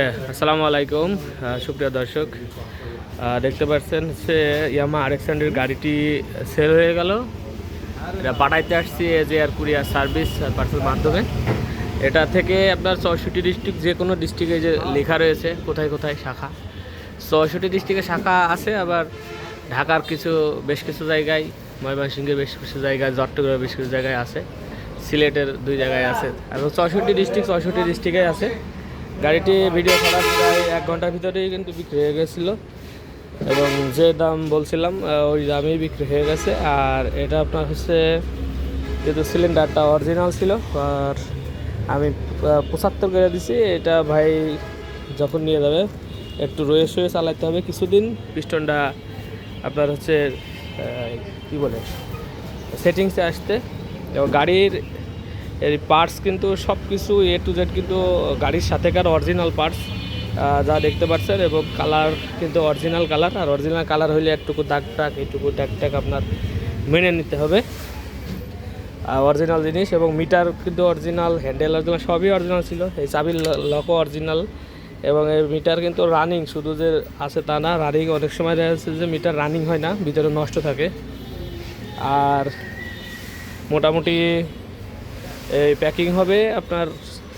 হ্যাঁ, আসসালামু আলাইকুম সুপ্রিয় দর্শক। দেখতে পাচ্ছেন সে ইয়ামা আরেকসান্ডের গাড়িটি সেল হয়ে গেল। এটা পাঠাইতে আসছি as air courier service parcel মাধ্যমে। এটা থেকে আপনার চৌষট্টি ডিস্ট্রিক্ট যে কোনো ডিস্ট্রিক্টে যে লেখা রয়েছে কোথায় কোথায় শাখা। চৌষট্টি ডিস্ট্রিক্টে শাখা আছে আবার ঢাকার কিছু বেশ কিছু জায়গায় ময়মনসিংহের বেশ কিছু জায়গায় চট্টগ্রামের বেশ কিছু জায়গায় আছে সিলেটের দুই জায়গায় আছে। এবং চৌষট্টি ডিস্ট্রিক্ট চৌষট্টি ডিস্ট্রিক্টে আছে। গাড়িটি ভিডিও ছাড়ার প্রায় এক ঘণ্টার ভিতরেই কিন্তু বিক্রি হয়ে গেছিল। এবং যে দাম বলছিলাম ওই দামেই বিক্রি হয়ে গেছে। আর এটা আপনার হচ্ছে যেহেতু সিলিন্ডারটা অরিজিনাল ছিল, আর আমি পঁচাত্তর করে দিছি। এটা ভাই যখন নিয়ে যাবে, একটু রয়ে শুয়ে চালাতে হবে কিছুদিন। পিস্টনটা আপনার হচ্ছে কী বলে সেটিংসে আসতে। এবং গাড়ির এর পার্টস কিন্তু সব কিছু এ টু জেড কিন্তু গাড়ির সাথেকার অরিজিনাল পার্টস যা দেখতে পাচ্ছেন এবং কালার কিন্তু অরিজিনাল কালার আর অরিজিনাল কালার হইলে একটুকু দাগ টাক এইটুকু দাগ টাক আপনার মেনে নিতে হবে। অরিজিনাল জিনিস এবং মিটার কিন্তু অরিজিনাল হ্যান্ডেল অরিজিনাল সবই অরিজিনাল ছিল। এই চাবির লকও অরিজিনাল এবং এই মিটার কিন্তু রানিং শুধু যে আছে তা না রানিং অনেক সময় দেখা যাচ্ছে যে মিটার রানিং হয় না, ভিতরে নষ্ট থাকে। আর মোটামুটি এই প্যাকিং হবে আপনার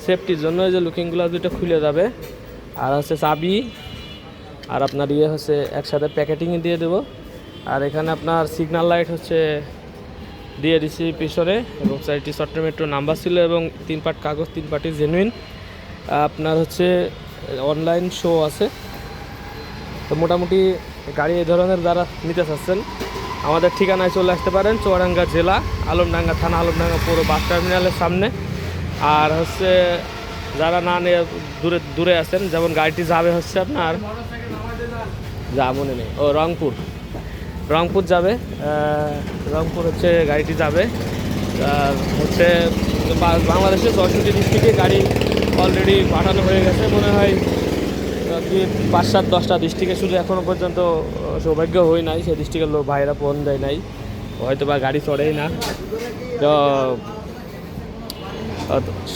সেফটির জন্য, এই যে লুকিংগুলো দুটো খুলে যাবে। আর হচ্ছে চাবি, আর আপনার ইয়ে হচ্ছে একসাথে প্যাকেটিং দিয়ে দেবো। আর এখানে আপনার সিগন্যাল লাইট হচ্ছে দিয়ে দিছি পিছনে, এবং চারটি সফটওয়্যার মেট্রো নাম্বার ছিল, এবং তিন পাট কাগজ, তিন পাটি জেনুইন আপনার হচ্ছে অনলাইন শো আছে। তো মোটামুটি গাড়ি এই ধরনের যারা নিতে চাচ্ছেন আমাদের ঠিকানায় চলে আসতে পারেন, চুয়াডাঙ্গা জেলা, আলমডাঙ্গা থানা, আলমডাঙ্গা পুরো বাস টার্মিনালের সামনে। আর হচ্ছে, যারা না নিয়ে দূরে দূরে আছেন, যেমন গাড়িটি যাবে হচ্ছে আপনার, যা মনে নেই, ও রংপুর। রংপুর যাবে রংপুর হচ্ছে গাড়িটি যাবে। আর হচ্ছে, বাংলাদেশের চৌষট্টি ডিস্ট্রিক্টে গাড়ি অলরেডি পাঠানো হয়ে গেছে, মনে হয় কি পাঁচ সাত, দশটা ডিস্ট্রিক্টে শুধু এখনও পর্যন্ত সৌভাগ্য হই নাই। সেই ডিস্ট্রিক্টের লোক ভাইরা ফোন দেয় নাই। হয়তো বা গাড়ি চড়েই না। তো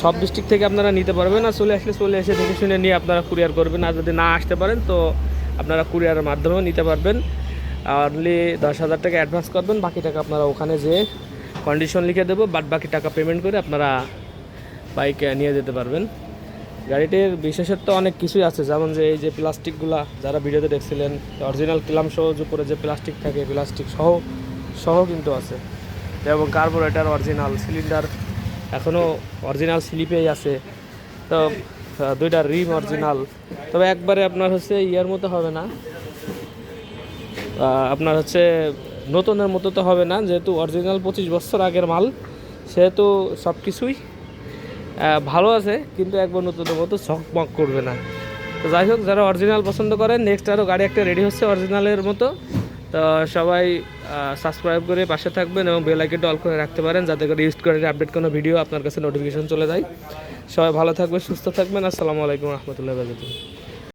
সব ডিস্ট্রিক্ট থেকে আপনারা নিতে পারবেন আর চলে আসলে চলে এসে দেখে শুনে নিয়ে আপনারা কুরিয়ার করবেন। আর যদি না আসতে পারেন, তো আপনারা কুরিয়ারের মাধ্যমেও নিতে পারবেন। অনলি দশ হাজার টাকা অ্যাডভান্স করবেন। বাকি টাকা আপনারা ওখানে যেয়ে কন্ডিশন লিখে দেবো। বাদ বাকি টাকা পেমেন্ট করে আপনারা বাইক নিয়ে যেতে পারবেন। গাড়িটির বিশেষত্ব অনেক কিছুই আছে। যেমন যে এই যে প্লাস্টিকগুলা যারা ভিডিওতে দেখছিলেন অরিজিনাল ক্লাম সহ উপরে যে প্লাস্টিক থাকে প্লাস্টিক সহ সহ কিন্তু আছে। এবং কার্বোরেটার অরিজিনাল সিলিন্ডার এখনও অরিজিনাল স্লিপেই আছে। তো দুইটা রিম অরিজিনাল তবে একবারে আপনার হচ্ছে ইয়ার মতো হবে না। আপনার হচ্ছে নতুনের মতো তো হবে না, যেহেতু অরিজিনাল পঁচিশ বছর আগের মাল, সেহেতু সব কিছুই ভালো আছে, কিন্তু একবার নতুন মতো চকমক করবে না। তো যাই হোক, যারা অরিজিনাল পছন্দ করেন নেক্সট আরও গাড়ি একটা রেডি হচ্ছে অরিজিনালের মতো। তো সবাই সাবস্ক্রাইব করে পাশে থাকবেন এবং বেল অল করে রাখতে পারেন, যাতে করে ইউজ করে আপডেট কোনো ভিডিও আপনার কাছে নোটিফিকেশন চলে যায়। সবাই ভালো থাকবেন, সুস্থ থাকবেন। আসসালামু আলাইকুম, রহমতুল্লাহ বারকাতুহু।